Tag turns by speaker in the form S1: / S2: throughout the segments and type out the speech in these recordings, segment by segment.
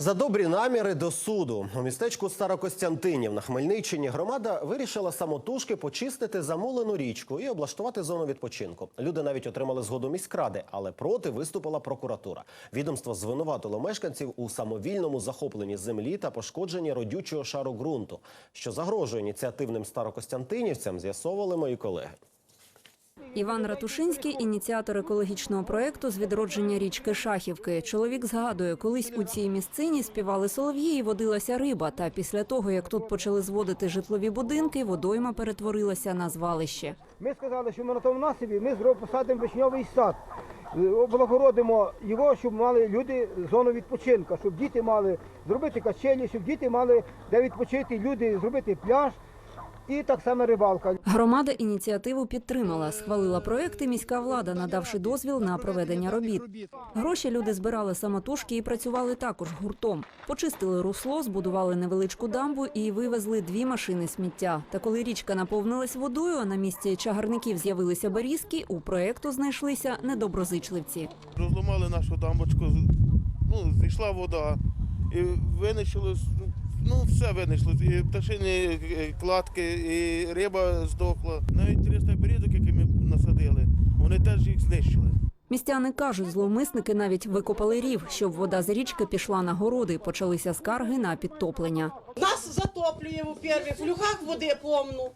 S1: За добрі наміри до суду у містечку Старокостянтинів на Хмельниччині громада вирішила самотужки почистити замулену річку і облаштувати зону відпочинку. Люди навіть отримали згоду міськради, але проти виступила прокуратура. Відомство звинуватило мешканців у самовільному захопленні землі та пошкодженні родючого шару ґрунту, що загрожує ініціативним старокостянтинівцям. З'ясовували мої колеги.
S2: Іван Ратушинський – ініціатор екологічного проекту з відродження річки Шахівки. Чоловік згадує, колись у цій місцині співали солов'ї і водилася риба. Та після того, як тут почали зводити житлові будинки, водойма перетворилася на звалище.
S3: Ми сказали, що ми на тому насипі ми посадимо вишньовий сад. Е, Облагородимо його, щоб мали люди зону відпочинку, щоб діти мали зробити качелі, щоб діти мали де відпочити, люди зробити пляж і так само рибалка.
S2: Громада ініціативу підтримала. Схвалила проекти міська влада, надавши дозвіл на проведення робіт. Гроші люди збирали самотужки і працювали також гуртом. Почистили русло, збудували невеличку дамбу і вивезли дві машини сміття. Та коли річка наповнилась водою, а на місці чагарників з'явилися берізки, у проекту знайшлися недоброзичливці.
S4: Розламали нашу дамбочку, ну, зійшла вода, і винищили, ну, все винайшли. І пташині кладки, і риба здохла. Навіть 300 берідок, які ми насадили, вони теж їх знищили.
S2: Містяни кажуть, зловмисники навіть викопали рів, щоб вода з річки пішла на городи. Почалися скарги на підтоплення.
S5: Нас затоплює у перших в люхах води повну.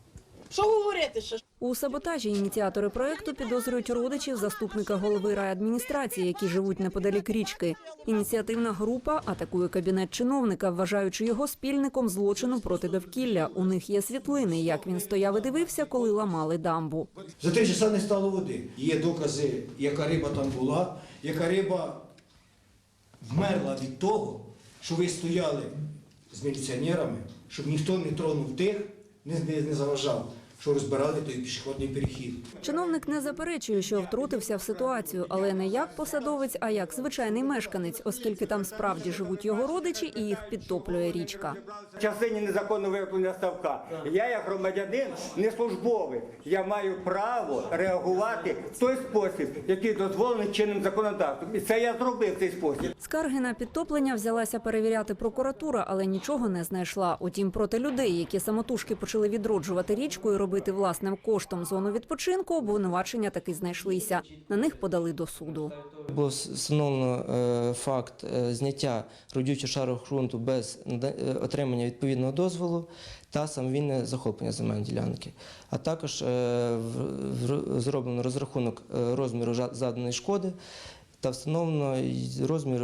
S5: Що говорити ще?
S2: У саботажі ініціатори проекту підозрюють родичів заступника голови райадміністрації, які живуть неподалік річки. Ініціативна група атакує кабінет чиновника, вважаючи його спільником злочину проти довкілля. У них є світлини, як він стояв і дивився, коли ламали дамбу.
S6: За три часа не стало води. Є докази, яка риба там була, яка риба вмерла від того, що ви стояли з міліціонерами, щоб ніхто не тронув тих, не, заважав, що розбирали той пішохідний перехід.
S2: Чиновник не заперечує, що втрутився в ситуацію, але не як посадовець, а як звичайний мешканець, оскільки там справді живуть його родичі і їх підтоплює річка.
S7: В частині незаконного виготовлення ставка. Я, як громадянин, не службовий. Я маю право реагувати в той спосіб, який дозволений чинним законодавством. І це я зробив цей спосіб.
S2: Скарги на підтоплення взялася перевіряти прокуратура, але нічого не знайшла. Утім, проти людей, які самотужки почали відроджувати річку і робити власним коштом зону відпочинку, обвинувачення таки знайшлися. На них подали до суду.
S8: Було встановлено е, факт е, зняття родючого шару ґрунту без е, отримання відповідного дозволу та самовільне захоплення земельної ділянки. А також зроблено розрахунок розміру заданої шкоди та встановлено розмір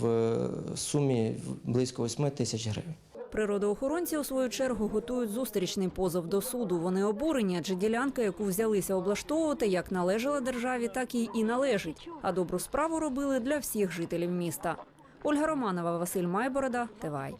S8: в сумі близько 8 тисяч гривень.
S2: Природоохоронці у свою чергу готують зустрічний позов до суду. Вони обурені, адже ділянка, яку взялися облаштовувати, як належала державі, так їй і належить. А добру справу робили для всіх жителів міста. Ольга Романова, Василь Майборода, Тивай.